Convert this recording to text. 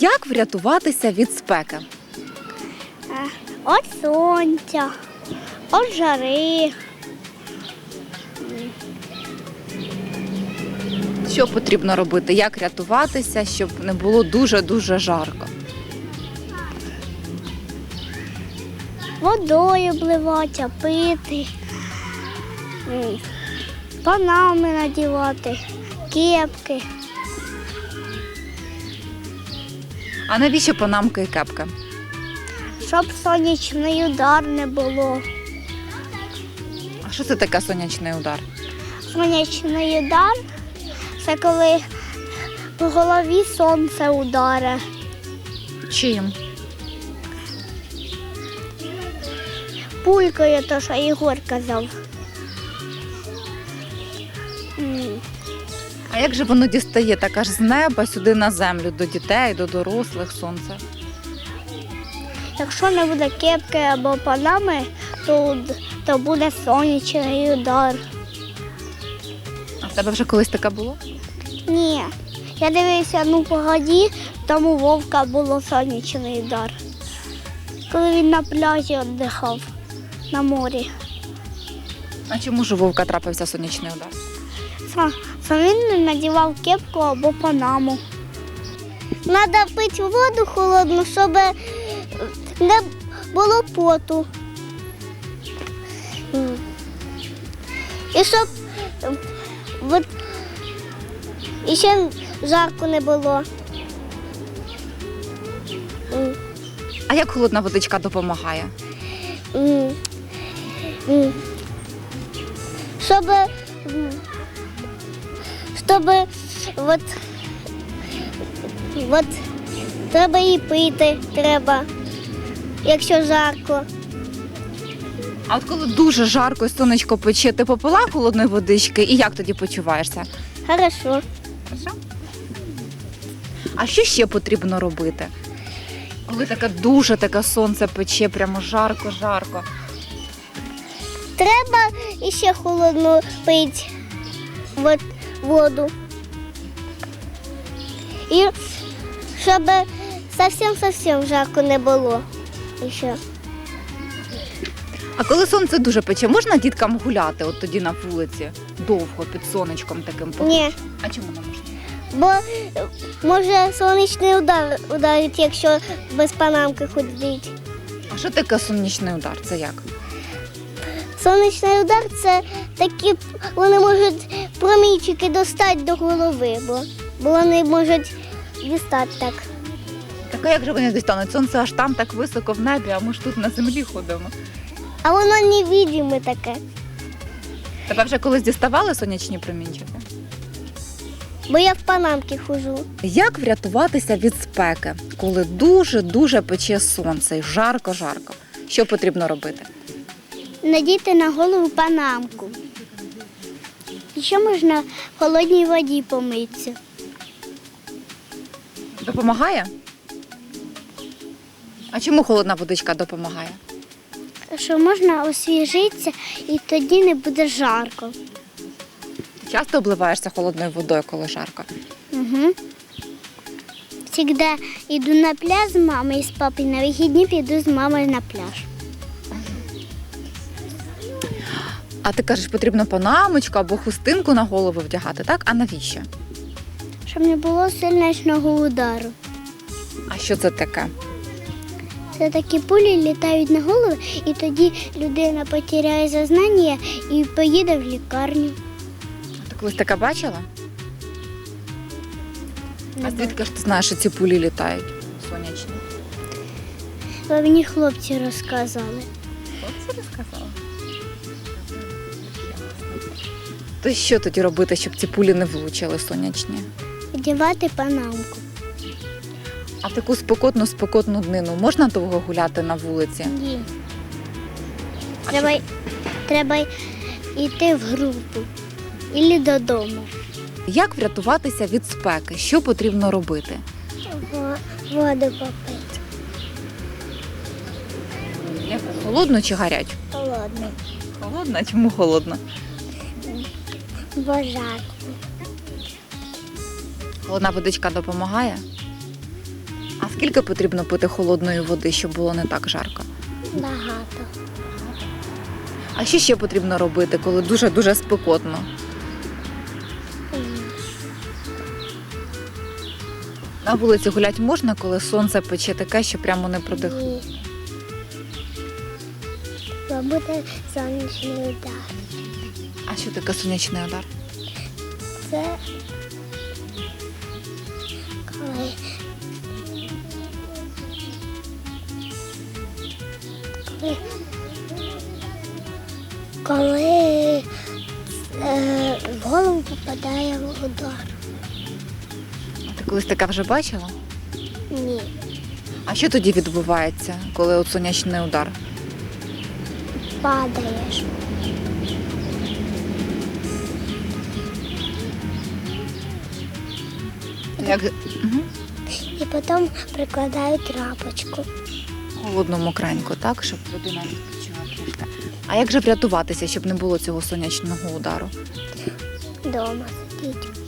Як врятуватися від спеки? Е, От сонця, от жари. Що потрібно робити? Як рятуватися, щоб не було дуже-дуже жарко? водою обливатися, пити, панами надівати, кепки. А навіщо панамки і кепки? Щоб сонячний удар не було. А що це таке сонячний удар? Сонячний удар це коли по голові сонце ударе. Чим? Пулькою, то що Ігор казав. А як же воно дістає так аж з неба сюди на землю, до дітей, до дорослих сонце? Якщо не буде кепки або панами, то, то буде сонячний удар. А в тебе вже колись таке було? Ні. Я дивився ну погоді, там у вовка було сонячний удар. Коли він на пляжі віддихав на морі. А чому ж у вовка трапився сонячний удар? Сам, він не надівав кепку або панаму. Треба пити воду холодну, щоб не було поту. І щоб і ще жарко не було. А як холодна водичка допомагає? Щоб, м, щоб от, от, треба її пити, треба, якщо жарко. А от коли дуже жарко і сонечко пече, ти попила холодної водички і як тоді почуваєшся? Хорошо. А що ще потрібно робити? Коли таке дуже таке сонце пече, прямо жарко-жарко. Треба іще холодну пити воду. І щоб зовсім-зовсім жарко не було. Ще. А коли сонце дуже пече, можна діткам гуляти от тоді на вулиці довго під сонечком таким Ні. А чому не можна? Бо може сонячний удар ударить, якщо без панамки ходить. А що таке сонячний удар? Це як? Сонячний удар це такі, вони можуть промінчики достати до голови, бо, бо вони можуть дістати так. Так а як же вони дістануть? Сонце аж там так високо в небі, а ми ж тут на землі ходимо. А воно невидиме таке. Тебе вже колись діставали сонячні промінчики? Бо я в панамці хожу. Як врятуватися від спеки, коли дуже-дуже пече сонце і жарко-жарко? Що потрібно робити? Надіти на голову панамку. І ще можна в холодній воді помитися. Допомагає? А чому холодна водичка допомагає? Що можна освіжитися і тоді не буде жарко. Ти часто обливаєшся холодною водою, коли жарко? Угу. Всегда йду на пляж з мамою і з папою. На вихідні піду з мамою на пляж. А ти кажеш, потрібно панамочку або хустинку на голову вдягати, так? А навіщо? Щоб не було сильничного удару. А що це таке? Це такі пулі літають на голову, і тоді людина потеряє зазнання і поїде в лікарню. Ти колись таке бачила? А звідки ж ти знаєш, що ці пулі літають сонячні? Бо мені хлопці розказали. Хлопці розказала. То що тоді робити, щоб ці пулі не влучили сонячні? Одягати панамку. А в таку спекотну спекотну днину можна довго гуляти на вулиці? Ні. Треба, треба йти в групу і додому. Як врятуватися від спеки? Що потрібно робити? Воду попити. Яку холодну чи гарячу? Холодно. Холодна, чому холодна? Бо. Холодна водичка допомагає? А скільки потрібно пити холодної води, щоб було не так жарко? Багато. А що ще потрібно робити, коли дуже-дуже спекотно? На вулиці гуляти можна, коли сонце пече таке, що прямо не продихне? Ні. Буде сонячний удар. А що таке сонячний удар? Це коли коли, коли е, в голову попадає удар. Ти колись таке вже бачила? Ні. А що тоді відбувається, коли от сонячний удар? Падаєш. Як. І потім прикладають трапочку. холодну мокренько, так, щоб людина відпочила. А як же врятуватися, щоб не було цього сонячного удару? Дома сидіть.